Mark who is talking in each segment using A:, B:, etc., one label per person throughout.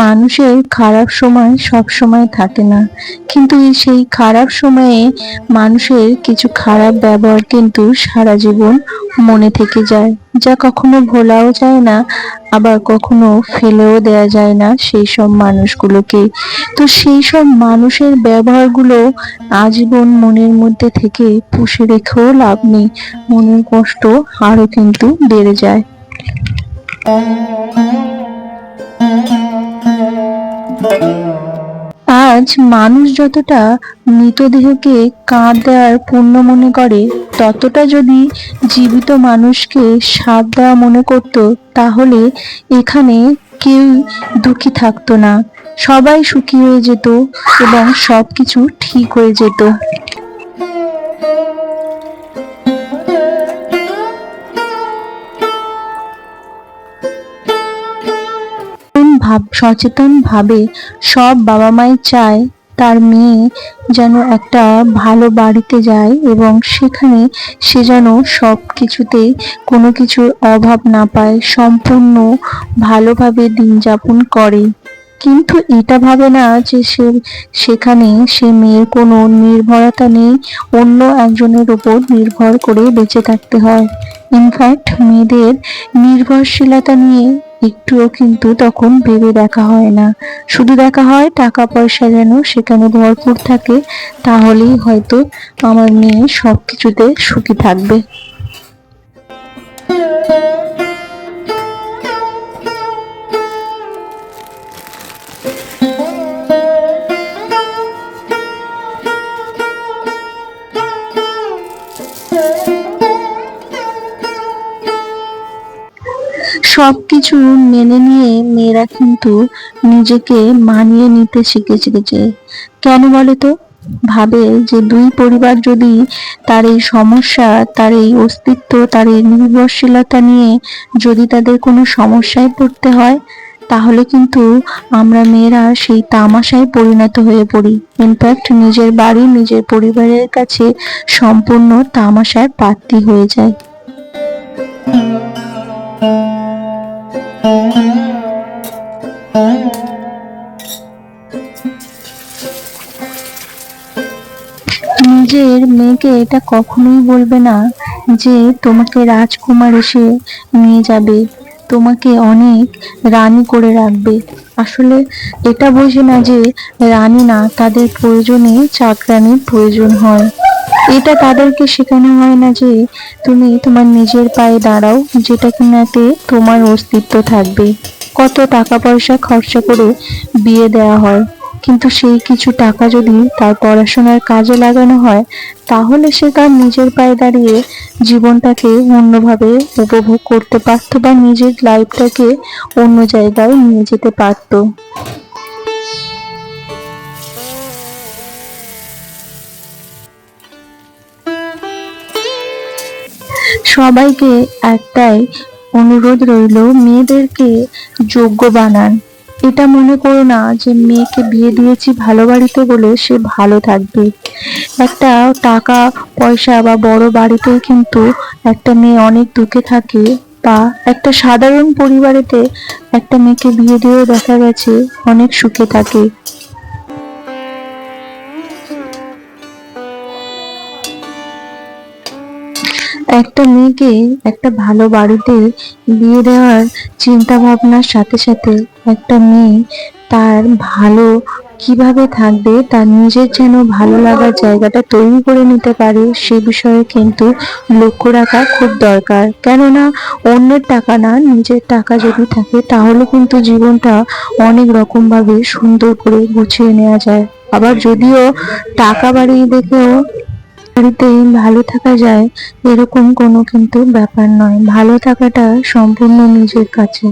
A: মানুষের খারাপ সময় সব সময় থাকে না। কিন্তু সেই খারাপ সময়ে মানুষের কিছু খারাপ ব্যবহার কিন্তু সারা জীবন মনে থেকে যায়। যা কখনো ভোলাও যায় না, আবার কখনো ফেলেও দেয়া যায় না সেই সব মানুষগুলোকে। তো সেই সব মানুষের ব্যবহারগুলো আজীবন মনের মধ্যে থেকে পুষে রেখেও লাভ নেই। মনের কষ্ট আরও কিন্তু বেড়ে যায়। আজ মানুষ যতটা মৃতদেহকে কাঁধ দেওয়ার পুণ্য মনে করে, ততটা যদি জীবিত মানুষকে সাপ দেওয়া মনে করত, তাহলে এখানে কেউ দুঃখী থাকতো না। সবাই সুখী হয়ে যেত এবং সব কিছু ঠিক হয়ে যেত। ভাব সচেতন ভাবে সব বাবা মাই চায় তার মেয়ে যেন একটা ভালো বাড়িতে যায় এবং সেখানে সে যেন সব কিছুতে কোনো কিছুর অভাব না পায়, সম্পূর্ণ ভালোভাবে দিন যাপন করে। কিন্তু এটা ভাবে না যে সে, সেখানে সে মেয়ের কোনো নির্ভরতা নেই, অন্য একজনের উপর নির্ভর করে বেঁচে থাকতে হয়। ইনফ্যাক্ট মেয়েদের নির্ভরশীলতা নিয়ে একটুও কিন্তু তখন ভেবে দেখা হয় না। শুধু দেখা হয় টাকা পয়সা যেন সেখানে ভরপুর থাকে, তাহলেই হয়তো আমার মেয়ে সব কিছুতে সুখী থাকবে। সবকিছু মেনে নিয়ে মেয়েরা কিন্তু নিজেকে মানিয়ে নিতে শিখে শিখেছে। কেন বলে তো? ভাবে যে দুই পরিবার যদি তার এই সমস্যা, তার এই অস্তিত্ব, তার এই নির্ভরশীলতা নিয়ে যদি তাদের কোনো সমস্যায় পড়তে হয়, তাহলে কিন্তু আমরা মেয়েরা সেই তামাশায় পরিণত হয়ে পড়ি। ইনফ্যাক্ট নিজের বাড়ি, নিজের পরিবারের কাছে সম্পূর্ণ তামাশায় পাত্রী হয়ে যায়। নিজের মেয়েকে এটা কখনোই বলবে না যে তোমাকে রাজকুমার এসে নিয়ে যাবে। তোমাকে অনেক রানী করে রাখবে। আসলে এটা বোঝে না যে রানী না, তাদের প্রয়োজনে চাকরানির প্রয়োজন হয়। এটা তাদেরকে শেখানো হয় না যে তুমি তোমার নিজের পায়ে দাঁড়াও, যেটা কিনাতে তোমার অস্তিত্ব থাকবে। কত টাকা পয়সা খরচা করে বিয়ে দেওয়া হয়, কিন্তু সেই কিছু টাকা যদি তার পড়াশোনার কাজে লাগানো হয়, তাহলে সে তার নিজের পায়ে দাঁড়িয়ে জীবনটাকে অন্যভাবে উপভোগ করতে পারতো বা নিজের লাইফটাকে অন্য জায়গায় নিয়ে যেতে পারতো। সবাইকে একটাই অনুরোধ রইল, মেয়েদেরকে যোগ্য বানান। এটা মনে করো না যে মেয়েকে বিয়ে দিয়েছি ভালো বাড়িতে বলে সে ভালো থাকবে। একটা টাকা, পয়সা বা বড় বাড়িতেই কিন্তু একটা মেয়ে অনেক দুঃখে থাকে বা একটা সাধারণ পরিবারেতে একটা মেয়েকে বিয়ে দিয়েও দেখা গেছে অনেক সুখে থাকে। একটা মেয়েকে একটা ভালো বাড়িতে বিয়ে দেওয়ার চিন্তা ভাবনার সাথে সাথে একটা মেয়ে তার ভালো কীভাবে থাকবে, তার নিজের যেন ভালো লাগার জায়গাটা তৈরি করে নিতে পারে, সে বিষয়ে কিন্তু লক্ষ্য রাখা খুব দরকার। কেননা অন্যের টাকা না, নিজের টাকা যদি থাকে, তাহলে কিন্তু জীবনটা অনেক রকমভাবে সুন্দর করে গুছিয়ে নেওয়া যায়। আবার যদিও টাকা বাড়িয়ে দেখেও বাড়িতে ভালো থাকা যায় এরকম কোনো কিন্তু ব্যাপার নয়। ভালো থাকাটা সম্পূর্ণ নিজের কাছে।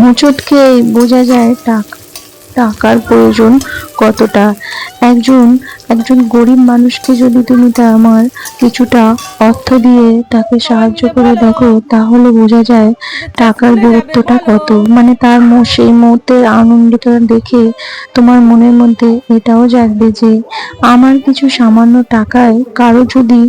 A: হোঁচটকে বোঝা যায় টাকা টাকার প্রয়োজন কতটা। একজন একজন গরিব মানুষকে যদি তুমি আমার কিছুটা অর্থ দিয়ে তাকে সাহায্য করে দেখো, তাহলে বোঝা যায় টাকার গুরুত্বটা কত। মানে তার সেই মুহূর্তের আনন্দটা দেখে তোমার মনের মধ্যে এটাও জাগবে যে আমার কিছু সামান্য টাকায় কারও যদি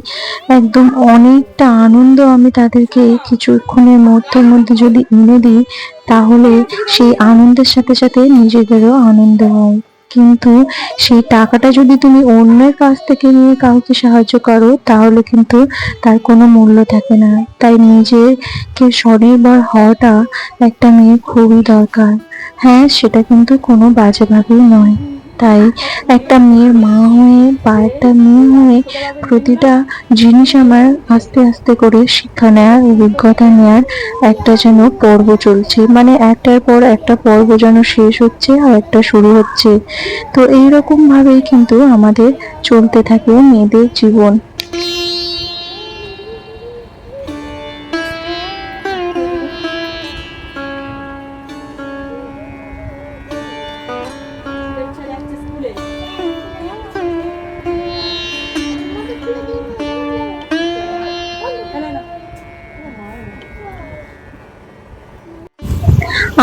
A: একদম অনেকটা আনন্দ আমি তাদেরকে কিছুক্ষণের মুহূর্তের মধ্যে যদি এনে দিই, তাহলে সেই আনন্দের সাথে সাথে নিজেদেরও আনন্দ হয়। কিন্তু সেই টাকাটা যদি তুমি অন্যের কাছ থেকে নিয়ে কাউকে সাহায্য করো, তাহলে কিন্তু তার কোনো মূল্য থাকে না। তাই নিজেকে স্বনির্ভর হওয়াটা একটা মেয়ের খুবই দরকার। হ্যাঁ সেটা কিন্তু কোনো বাজেভাবেই নয়। তাই একটা মেয়ের মা হয়ে বা একটা মেয়ে হয়ে প্রতিটা জিনিস আমার আস্তে আস্তে করে শিক্ষা নেওয়ার অভিজ্ঞতা নেওয়ার একটা যেন পর্ব চলছে। মানে একটার পর একটা পর্ব যেন শেষ হচ্ছে আর একটা শুরু হচ্ছে। তো এইরকমভাবেই কিন্তু আমাদের চলতে থাকে মেয়েদের জীবন।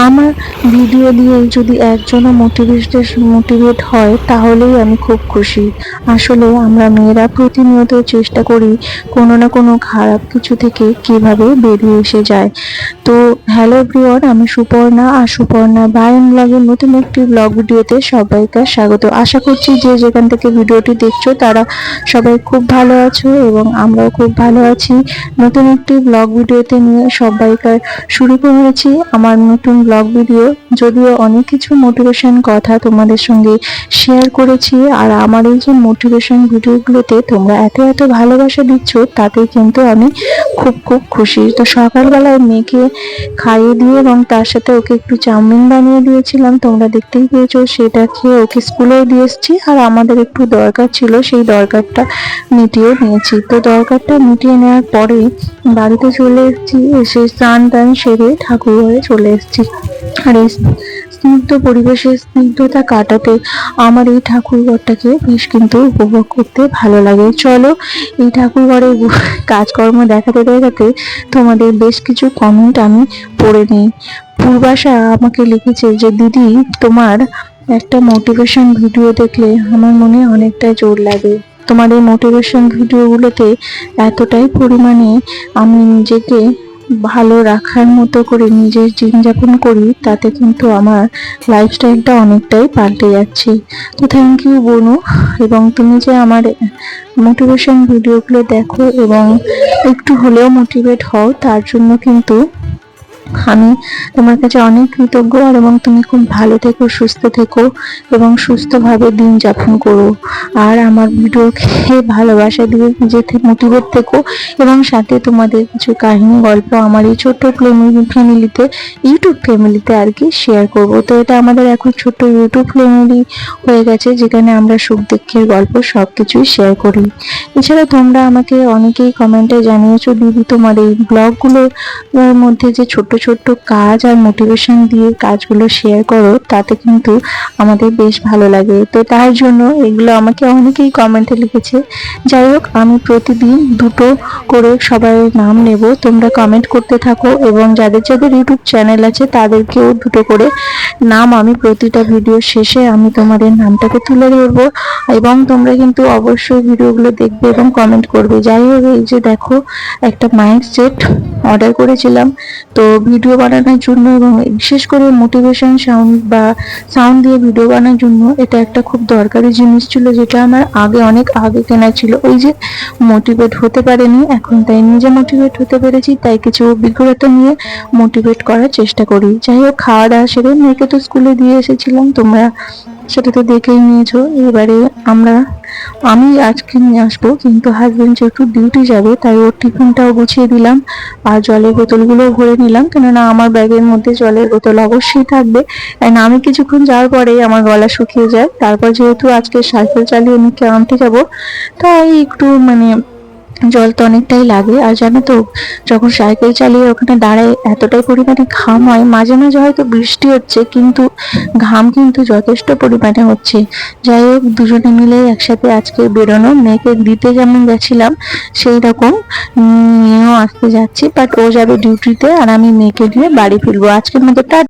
A: আমার ভিডিও দিয়ে যদি একজনও মোটিভেটেড মোটিভেট হয়, তাহলেই আমি খুব খুশি। আসলে আমরা মেয়েরা প্রতিনিয়ত চেষ্টা করি কোনো না কোনো খারাপ কিছু থেকে কীভাবে বেরিয়ে এসে যায়। তো হ্যালো এভরিওয়ান আমি সুপর্ণা, আর সুপর্ণা বায়ন ব্লগের নতুন একটি ব্লগ ভিডিওতে সবাইকে স্বাগত। আশা করছি যে যেখান থেকে ভিডিওটি দেখছ, তারা সবাই খুব ভালো আছো এবং আমরাও খুব ভালো আছি। নতুন একটি ব্লগ ভিডিওতে নিয়ে সবাইকার শুরু করেছি। আমার নতুন ব্লগ ভিডিও যদিও অনেক কিছু মোটিভেশন কথা তোমাদের সঙ্গে শেয়ার করেছি, আর আমার এই যে মোটিভেশন ভিডিওগুলোতে তোমরা এত এত ভালোবাসা দিচ্ছ তাতে কিন্তু আমি খুব খুব খুশি। তো সকালবেলায় মেয়েকে খাইয়ে দিয়ে এবং তার সাথে ওকে একটু চাউমিন বানিয়ে দিয়েছিলাম, তোমরা দেখতেই পেয়েছ সেটা খেয়ে ওকে স্কুলেও দিয়ে এসেছি, আর আমাদের একটু দরকার ছিল, সেই দরকারটা মিটিয়ে নিয়েছি। তো দরকারটা মিটিয়ে নেওয়ার পরে বাড়িতে চলে এসেছি, এসে স্নান টান সেরে ঠাকুর ঘরে চলে এসেছি। আর এই স্নিগ্ধ পরিবেশে স্নিগ্ধতা কাটাতে আমার এই ঠাকুরঘরটাকে বেশ কিন্তু উপভোগ করতে ভালো লাগে। চলো, এই ঠাকুর ঘরের কাজকর্ম দেখাতে দেখাতে তোমাদের বেশ কিছু কমেন্ট আমি পড়ে নিই। পূর্বাশা আমাকে লিখেছে যে, দিদি, তোমার একটা মোটিভেশন ভিডিও দেখলে আমার মনে অনেকটা জোর লাগে। তোমার এই মোটিভেশন ভিডিওগুলোতে এতটাই পরিমাণে আমি নিজেকে ভালো রাখার মতো করে নিজের জীবনযাপন করি, তাতে কিন্তু আমার লাইফস্টাইলটা অনেকটাই পাল্টে যাচ্ছে। তো থ্যাংক ইউ বনু। এবং তুমি যে আমার মোটিভেশন ভিডিওগুলো দেখো এবং একটু হলেও মোটিভেট হও, তার জন্য কিন্তু আমি তোমার কাছে অনেক কৃতজ্ঞ আর এবং তুমি খুব ভালো থেকো, সুস্থ থেকো এবং সুস্থভাবে দিন যাপন করো। আর আমার ভিডিও খেয়ে ভালোবাসা দিয়ে নিজে মোটিভেট থেকো এবং সাথে তোমাদের কিছু কাহিনী, গল্প আমার এই ছোট্ট ফ্যামিলিতে ইউটিউব ফ্যামিলিতে আর কি শেয়ার করব। তো এটা আমাদের এখন ছোট্ট ইউটিউব ফ্যামিলি হয়ে গেছে যেখানে আমরা সুখ দুঃখের গল্প সব কিছুই শেয়ার করি। এছাড়া তোমরা আমাকে অনেকেই কমেন্টে জানিয়েছো, দিদি তোমার এই ব্লগগুলোর মধ্যে যে ছোট ছোট্ট কাজ আর মোটিভেশন দিয়ে কাজগুলো শেয়ার করো, তাতে কিন্তু আমাদের বেশ ভালো লাগে। তো তার জন্য এগুলো আমাকে অনেকেই কমেন্টে লিখেছে। যাই হোক, আমি প্রতিদিন দুটো করে সবার নাম নেব। তোমরা কমেন্ট করতে থাকো এবং যাদের যাদের ইউটিউব চ্যানেল আছে, তাদেরকেও দুটো করে নাম আমি প্রতিটা ভিডিও শেষে আমি তোমাদের নামটাকে তুলে ধরবো এবং তোমরা কিন্তু অবশ্যই ভিডিওগুলো দেখবে এবং কমেন্ট করবে। যাই হোক, এই যে দেখো, একটা মাইন্ড সেট অর্ডার করেছিলাম। তো ভিডিও বানানোর জন্য এবং বিশেষ করে মোটিভেশন সাউন্ড বা সাউন্ড দিয়ে ভিডিও বানানোর জন্য এটা একটা খুব দরকারি জিনিস ছিল যেটা আমার আগে, অনেক আগে কেনা ছিল। ওই যে মোটিভেট হতে পারেনি, এখন তাই নিজে মোটিভেট হতে পেরেছি, তাই কিছু অভিজ্ঞতা নিয়ে মোটিভেট করার চেষ্টা করি। যাই হোক, খাওয়া দাওয়া সেরে মেয়েকে তো স্কুলে দিয়ে এসেছিলাম, তোমরা সেটা তো দেখেই নিয়েছো। এবারে আমরা আমি আজকে নিয়ে আসব, কিন্তু হাজব্যান্ড যেহেতু ডিউটি যাবে, তাই ওর টিফিনটাও গুছিয়ে দিলাম আর জলের বোতলগুলোও ভরে নিলাম, কেননা আমার ব্যাগের মধ্যে জলের বোতল অবশ্যই থাকবে। অ্যান্ড আমি কিছুক্ষণ যাওয়ার পরেই আমার গলা শুকিয়ে যায়। তারপর যেহেতু আজকে সাইকেল চালিয়ে আমি আনতে যাব, তাই একটু মানে জল তো অনেকটাই লাগে, আর জানো তো, যখন সাইকেল চালিয়ে ওখানে দাঁড়ায়, এতটাই পরিমাণে ঘাম হয়, মাঝে মাঝে হয়তো বৃষ্টি হচ্ছে, কিন্তু ঘাম কিন্তু যথেষ্ট পরিমাণে হচ্ছে। যাই হোক, দুজনে মিলে একসাথে আজকে বেরোনো, মেয়েকে দিতে যেমন গেছিলাম, সেই রকম নিয়েও আসতে যাচ্ছি বাট ও যাবে ডিউটিতে আর আমি মেয়েকে নিয়ে বাড়ি ফিরবো। আজকের মতো